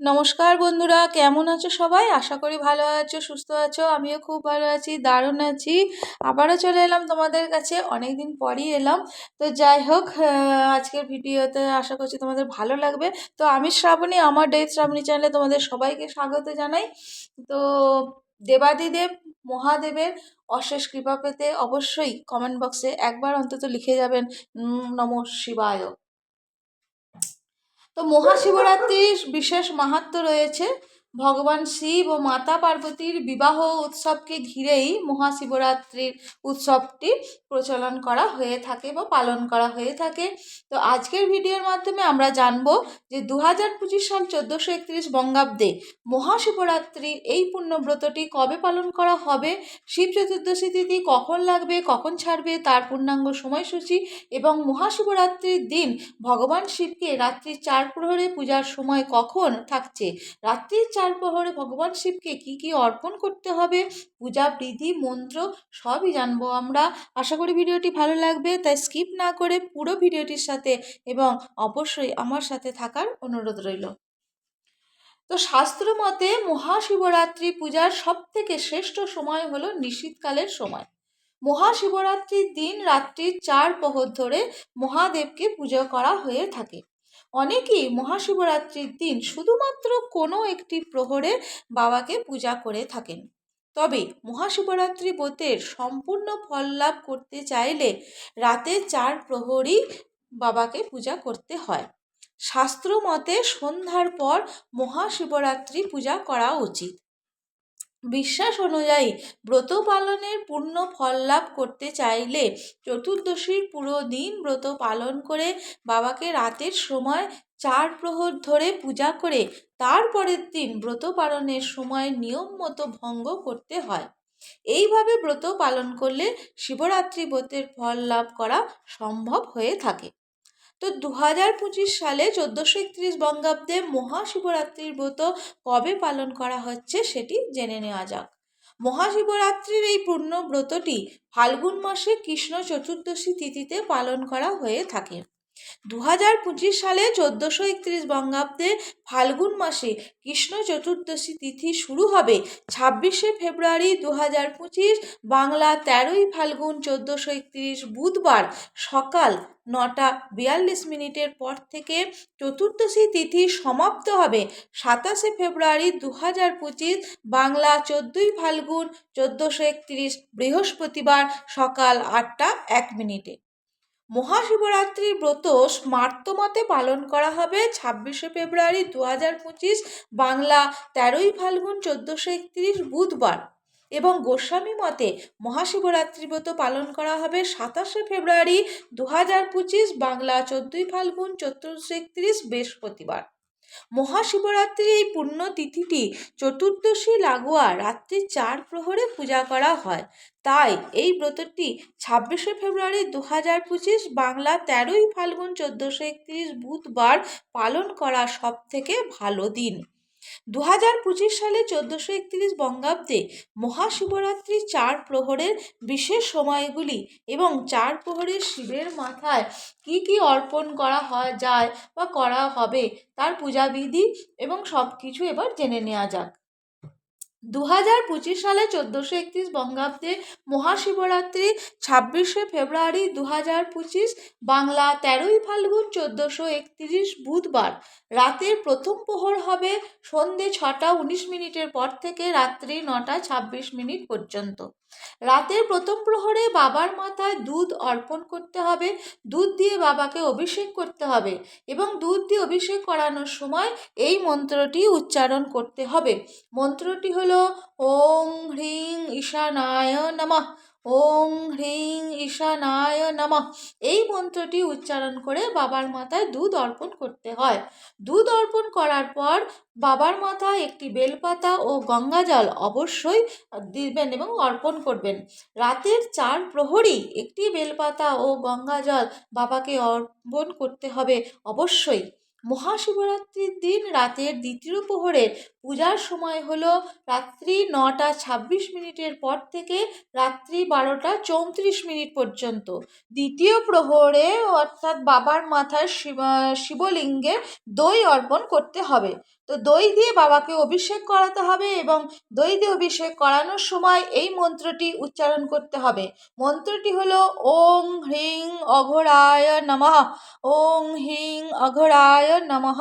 নমস্কার বন্ধুরা, কেমন আছো সবাই? আশা করি ভালো আছো, সুস্থ আছো, আমিও খুব ভালো আছি, দারুণ আছি। আবারও চলে এলাম তোমাদের কাছে অনেক দিন পরই এলাম। তো যাই হোক আজকের ভিডিওতে আশা করছি তোমাদের ভালো লাগবে। তো আমি শ্রাবণী, আমার ডে শ্রাবণী চ্যানেলে তোমাদের সবাইকে স্বাগত জানাই। তো দেবাদিদেব মহাদেবের অশেষ কৃপা পেতে অবশ্যই কমেন্ট বক্সে একবার অন্তত লিখে যাবেন নম শিবায়। তো মহাশিবরাত্রির বিশেষ মাহাত্ম রয়েছে। ভগবান শিব ও মাতা পার্বতীর বিবাহ উৎসবকে ঘিরেই মহাশিবরাত্রির উৎসবটি প্রচলন করা হয়ে থাকে বা পালন করা হয়ে থাকে। তো আজকের ভিডিওর মাধ্যমে আমরা জানব যে দু হাজার পঁচিশ সাল চোদ্দোশো একত্রিশ বঙ্গাব্দে মহাশিবরাত্রির এই পুণ্যব্রতটি কবে পালন করা হবে, শিব চতুর্দশী তিথি কখন লাগবে, কখন ছাড়বে, তার পূর্ণাঙ্গ সময়সূচি এবং মহাশিবরাত্রির দিন ভগবান শিবকে রাত্রি চার প্রহরে পূজার সময় কখন থাকছে, রাত্রির চার প্রহরে ভগবান শিবকে কি কি অর্পণ করতে হবে? পূজা, বিধি, মন্ত্র সবই জানব আমরা। আশা করি ভিডিওটি ভালো লাগবে, তাই স্কিপ না করে পুরো ভিডিওটির সাথে এবং অবশ্যই আমার সাথে থাকার অনুরোধ রইল। তো শাস্ত্র মতে মহাশিবরাত্রি পূজার সব থেকে শ্রেষ্ঠ সময় হলো নিশীতকালের সময়। মহাশিবরাত্রির দিন রাত্রির চার প্রহর ধরে মহাদেবকে পুজো করা হয়ে থাকে। অনেকেই মহাশিবরাত্রির দিন শুধুমাত্র কোনো একটি প্রহরে বাবাকে পূজা করে থাকেন। তবে মহাশিবরাত্রি ব্রতের সম্পূর্ণ ফল লাভ করতে চাইলে রাতে চার প্রহরই বাবাকে পূজা করতে হয়। শাস্ত্র মতে সন্ধ্যার পর মহাশিবরাত্রি পূজা করা উচিত। বিশ্বাস অনুযায়ী ব্রত পালনের পূর্ণ ফল লাভ করতে চাইলে চতুর্দশীর পুরো দিন ব্রত পালন করে বাবাকে রাতের সময় চার প্রহর ধরে পূজা করে তারপরের দিন ব্রত পালনের সময় নিয়ম মতো ভঙ্গ করতে হয়। এইভাবে ব্রত পালন করলে শিবরাত্রি ব্রতের ফল লাভ করা সম্ভব হয়ে থাকে। তো দু হাজার পঁচিশ সালে চোদ্দোশো একত্রিশ বঙ্গাব্দে মহাশিবরাত্রির ব্রত কবে পালন করা হচ্ছে সেটি জেনে নেওয়া যাক। মহাশিবরাত্রির এই পূর্ণ ব্রতটি ফাল্গুন মাসে কৃষ্ণ চতুর্দশী তিথিতে পালন করা হয়ে থাকে। দু হাজার পঁচিশ সালে চোদ্দোশো একত্রিশ বঙ্গাব্দে ফাল্গুন মাসে কৃষ্ণ চতুর্দশী তিথি শুরু হবে। ছাব্বিশে ফেব্রুয়ারি দু হাজার পঁচিশ বাংলা তেরোই ফাল্গুন চোদ্দোশো একত্রিশ বুধবার সকাল নটা বিয়াল্লিশ মিনিটের পর থেকে চতুর্দশী তিথি সমাপ্ত হবে। সাতাশে ফেব্রুয়ারি দু হাজার পঁচিশ বাংলা চোদ্দোই ফাল্গুন চোদ্দোশো একত্রিশ বৃহস্পতিবার সকাল আটটা এক মিনিটে। মহাশিবরাত্রির ব্রত স্মার্তমতে পালন করা হবে ছাব্বিশে ফেব্রুয়ারি দু হাজার পঁচিশ বাংলা তেরোই ফাল্গুন চোদ্দোশো একত্রিশ বুধবার। এবং গোস্বামী মতে মহাশিবরাত্রি ব্রত পালন করা হবে সাতাশে ফেব্রুয়ারি দু হাজার পঁচিশ বাংলা চোদ্দোই ফাল্গুন চোদ্দোশো একত্রিশ বৃহস্পতিবার। মহাশিবরাত্রির এই পুণ্যতিথিটি চতুর্দশী লাগোয়া রাত্রি চার প্রহরে পূজা করা হয়। তাই এই ব্রতটি ছাব্বিশে ফেব্রুয়ারি দু হাজার পঁচিশ বাংলা তেরোই ফাল্গুন চোদ্দোশো একত্রিশ বুধবার পালন করা সবথেকে ভালো দিন। দু হাজার পঁচিশ সালে চোদ্দোশো একত্রিশ বঙ্গাব্দে মহাশিবরাত্রি চার প্রহরের বিশেষ সময়গুলি এবং চার প্রহরের শিবের মাথায় কি কি অর্পণ করা হয়, যায় বা করা হবে তার পূজাবিধি এবং সব কিছু এবার জেনে নেওয়া যাক। দু হাজার পঁচিশ সালে চোদ্দোশো একত্রিশ বঙ্গাব্দে মহাশিবরাত্রি ছাব্বিশে ফেব্রুয়ারি দু হাজার পঁচিশ বাংলা তেরোই ফাল্গুন চোদ্দোশো একত্রিশ বুধবার। রাতের প্রথম প্রহর হবে সন্ধে ছটা উনিশ মিনিটের পর থেকে রাত্রি নটা ছাব্বিশ মিনিট পর্যন্ত। রাতের প্রথম প্রহরে বাবার মাথায় দুধ অর্পণ করতে হবে, দুধ দিয়ে বাবাকে অভিষেক করতে হবে এবং দুধ দিয়ে অভিষেক করানোর সময় এই মন্ত্রটি উচ্চারণ করতে হবে। মন্ত্রটি হলো ওং হ্রিং ঈশানায় নমঃ। ওং হ্রিং ঈশানায় নমঃ। এই মন্ত্রটি উচ্চারণ করে বাবার মাথায় দুধ অর্পণ করতে হয়। দুধ অর্পণ করার পর বাবার মাথায় একটি বেলপাতা ও গঙ্গা জল অবশ্যই দিবেন এবং অর্পণ করবেন। রাতের চার প্রহরী একটি বেলপাতা ও গঙ্গা জল বাবাকে অর্পণ করতে হবে অবশ্যই। মহাশিবরাত্রির দিন রাতের দ্বিতীয় প্রহরের পূজার সময় হল রাত্রি নটা ছাব্বিশ মিনিটের পর থেকে রাত্রি বারোটা চৌত্রিশ মিনিট পর্যন্ত। দ্বিতীয় প্রহরে অর্থাৎ বাবার মাথায় শিব, শিবলিঙ্গে দই অর্পণ করতে হবে। তো দই দিয়ে বাবাকে অভিষেক করাতে হবে এবং দই দিয়ে অভিষেক করানোর সময় এই মন্ত্রটি উচ্চারণ করতে হবে। মন্ত্রটি হলো ওং হ্রিং অঘরায় নমঃ ওং হিং অঘরায় নমঃ।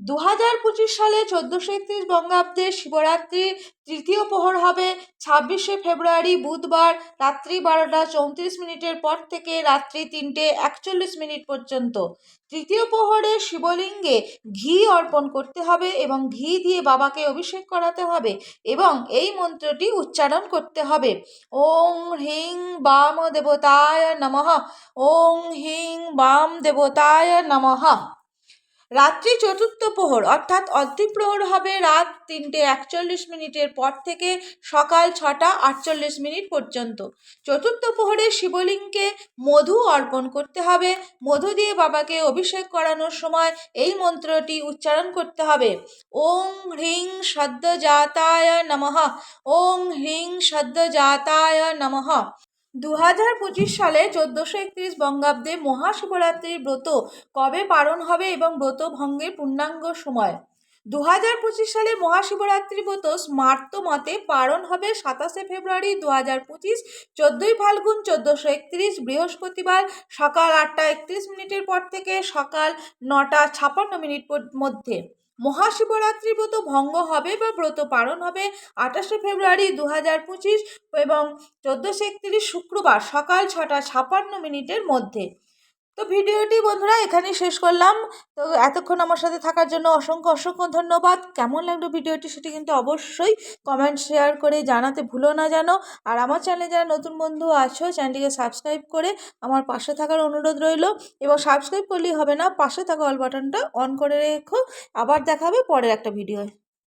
দু হাজার পঁচিশ সালে চোদ্দোশো একত্রিশ বঙ্গাব্দে শিবরাত্রি তৃতীয় প্রহর হবে। ছাব্বিশে ফেব্রুয়ারি বুধবার রাত্রি বারোটা চৌত্রিশ মিনিটের পর থেকে রাত্রি তিনটে একচল্লিশ মিনিট পর্যন্ত। তৃতীয় প্রহরে শিবলিঙ্গে ঘি অর্পণ করতে হবে এবং ঘি দিয়ে বাবাকে অভিষেক করাতে হবে এবং এই মন্ত্রটি উচ্চারণ করতে হবে। ওং হিং বাম দেবতায় নমঃ। ওং হিং বাম দেবতায় নমঃ। রাত্রি চতুর্থ প্রহর, অর্থাৎ অর্ধপ্রহর হবে রাত তিনটে একচল্লিশ মিনিটের পর থেকে সকাল ছটা আটচল্লিশ মিনিট পর্যন্ত। চতুর্থ প্রহরে শিবলিঙ্গকে মধু অর্পণ করতে হবে। মধু দিয়ে বাবাকে অভিষেক করানোর সময় এই মন্ত্রটি উচ্চারণ করতে হবে। ওং হ্রিং সদ্যজাতায় নমঃ। ওং হ্রিং সদ্যজাতায় নমঃ। দু হাজার পঁচিশ সালে চোদ্দোশো একত্রিশ বঙ্গাব্দে মহাশিবরাত্রির ব্রত কবে পালন হবে এবং ব্রত ভঙ্গের পূর্ণাঙ্গ সময়? দু হাজার পঁচিশ সালে মহাশিবরাত্রি ব্রত স্মার্ত মতে পালন হবে সাতাশে ফেব্রুয়ারি দু হাজার পঁচিশ, চোদ্দোই ফাল্গুন চোদ্দোশো একত্রিশ, বৃহস্পতিবার সকাল আটটা একত্রিশ মিনিটের পর থেকে সকাল নটা ছাপান্ন মিনিট মধ্যে। মহাশিবরাত্রি ব্রত ভঙ্গ হবে বা ব্রত পালন হবে আঠাশে ফেব্রুয়ারি দু হাজার পঁচিশ এবং চোদ্দোশো একত্রিশ শুক্রবার সকাল ছটা ছাপান্ন মিনিটের মধ্যে। তো ভিডিওটি বন্ধুরা এখানেই শেষ করলাম। তো এতক্ষণ আমার সাথে থাকার জন্য অসংখ্য অসংখ্য ধন্যবাদ। কেমন লাগল ভিডিওটি সেটি কিন্তু অবশ্যই কমেন্ট শেয়ার করে জানাতে ভুলো না জানো। আর আমার চ্যানেলে যারা নতুন বন্ধু আছো চ্যানেলটিকে সাবস্ক্রাইব করে আমার পাশে থাকার অনুরোধ রইল। এবং সাবস্ক্রাইব করলেই হবে না, পাশে থাকা অল বাটনটা অন করে রেখো। আবার দেখাবে পরের একটা ভিডিও